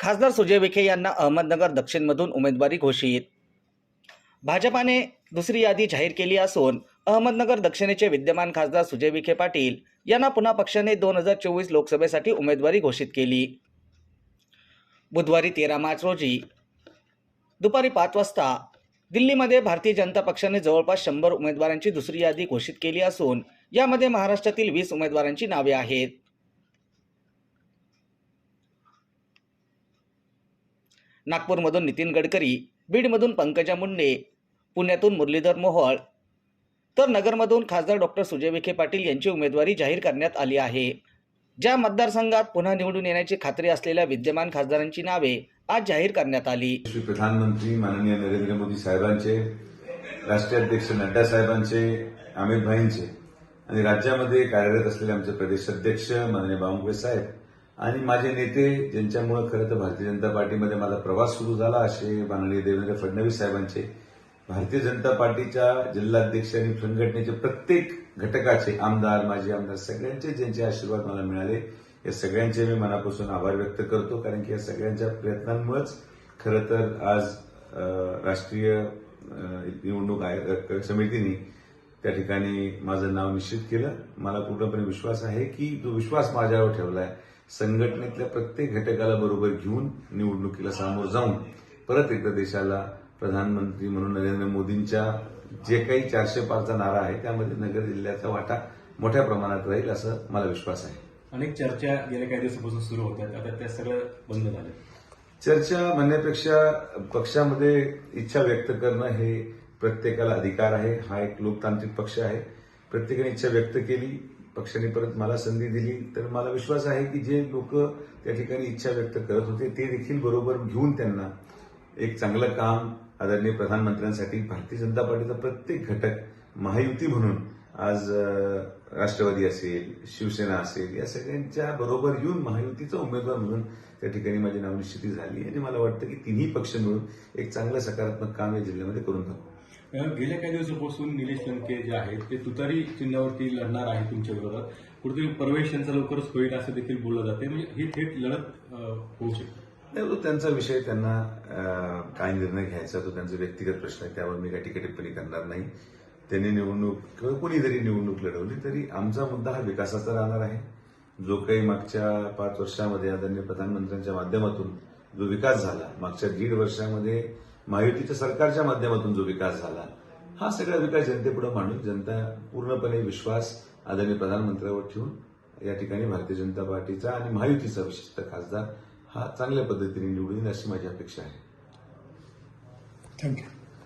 खासदार सुजय विखे यांना अहमदनगर दक्षिणमधून उमेदवारी घोषित. भाजपाने दुसरी यादी जाहीर केली असून अहमदनगर दक्षिणेचे विद्यमान खासदार सुजय विखे पाटील यांना पुन्हा पक्षाने दोन हजार चोवीस लोकसभेसाठी उमेदवारी घोषित केली. बुधवारी तेरा मार्च रोजी दुपारी पाच वाजता दिल्लीमध्ये भारतीय जनता पक्षाने जवळपास शंभर उमेदवारांची दुसरी यादी घोषित केली असून यामध्ये महाराष्ट्रातील वीस उमेदवारांची नावे आहेत. नागपूरमधून नितीन गडकरी बीडमधून पंकजा मुंडे पुण्यातून मुरलीधर मोहोळ. तर नगरमधून खासदार डॉक्टर सुजय विखे पाटील यांची उमेदवारी जाहीर करण्यात आली आहे. ज्या मतदारसंघात पुन्हा निवडून येण्याची खात्री असलेल्या विद्यमान खासदारांची नावे आज जाहीर करण्यात आली. श्री प्रधानमंत्री माननीय नरेंद्र मोदी साहेबांचे राष्ट्रीय अध्यक्ष नड्डा साहेबांचे अमित भाईंचे आणि राज्यामध्ये कार्यरत असलेले आमचे प्रदेश अध्यक्ष माननीय बावनकुळे साहेब आणि माझे नेते ज्यांच्यामुळे खरं तर भारतीय जनता पार्टीमध्ये माझा प्रवास सुरू झाला असे माननीय देवेंद्र फडणवीस साहेबांचे भारतीय जनता पार्टीच्या जिल्हाध्यक्ष आणि संघटनेचे प्रत्येक घटकाचे आमदार माजी आमदार सगळ्यांचे ज्यांचे आशीर्वाद मला मिळाले या सगळ्यांचे मी मनापासून आभार व्यक्त करतो कारण की या सगळ्यांच्या प्रयत्नांमुळेच खरं तर आज राष्ट्रीय निवडणूक आयोग समितीने त्या ठिकाणी माझं नाव निश्चित केलं. मला पूर्णपणे विश्वास आहे की जो विश्वास माझ्यावर ठेवला आहे. संघटनेतल्या प्रत्येक घटकाला बरोबर घेऊन निवडणुकीला सामोर जाऊन परत एकदा देशाला प्रधानमंत्री म्हणून नरेंद्र मोदींच्या जे काही चारशे पाचचा नारा आहे त्यामध्ये नगर जिल्ह्याचा वाटा मोठ्या प्रमाणात राहील असं मला विश्वास आहे. अनेक चर्चा गेल्या काही दिवसापासून सुरू होत्या आता त्या सगळं बंद झालं. चर्चा म्हणण्यापेक्षा पक्षामध्ये इच्छा व्यक्त करणं हे प्रत्येकाला अधिकार आहे. हा एक लोकतांत्रिक पक्ष आहे. प्रत्येकाने इच्छा व्यक्त केली. पक्षाने परत मला संधी दिली तर मला विश्वास आहे की जे लोक त्या ठिकाणी इच्छा व्यक्त करत होते ते देखील बरोबर घेऊन त्यांना एक चांगलं काम आदरणीय प्रधानमंत्र्यांसाठी भारतीय जनता पार्टीचा प्रत्येक घटक महायुती म्हणून आज राष्ट्रवादी असेल शिवसेना असेल या सगळ्यांच्या बरोबर येऊन महायुतीचा उमेदवार म्हणून त्या ठिकाणी माझी नावनिश्चिती झाली. आणि मला वाटतं की तिन्ही पक्ष मिळून एक चांगलं सकारात्मक काम या जिल्ह्यामध्ये करून दाखवू गेल्या काही दिवसापासून निलेश लंके जे आहेत ते तुतारी चिन्हावरती लढणार आहे तुमच्या विरोधात कुठेतरी प्रवेश यांचा लवकरच होईल असं देखील बोललं जाते म्हणजे ही थेट लढत होऊ शकते. नाही, तो त्यांचा विषय त्यांना काय निर्णय घ्यायचा तो त्यांचा व्यक्तिगत प्रश्न आहे त्यावर मी काही टीका टिप्पणी करणार नाही. त्यांनी निवडणूक किंवा कोणी जरी निवडणूक लढवली तरी आमचा मुद्दा हा विकासाचा राहणार आहे. जो काही मागच्या पाच वर्षामध्ये आदरणीय प्रधानमंत्र्यांच्या माध्यमातून जो विकास झाला मागच्या दीड वर्षामध्ये महायुतीच्या सरकारच्या माध्यमातून जो विकास झाला हा सगळा विकास जनतेपुढे मांडून जनता पूर्णपणे विश्वास आदरणीय प्रधानमंत्र्यावर ठेवून या ठिकाणी भारतीय जनता पार्टीचा आणि महायुतीचा विशिष्ट खासदार हा चांगल्या पद्धतीने निवडून अशी माझी अपेक्षा आहे. थँक्यू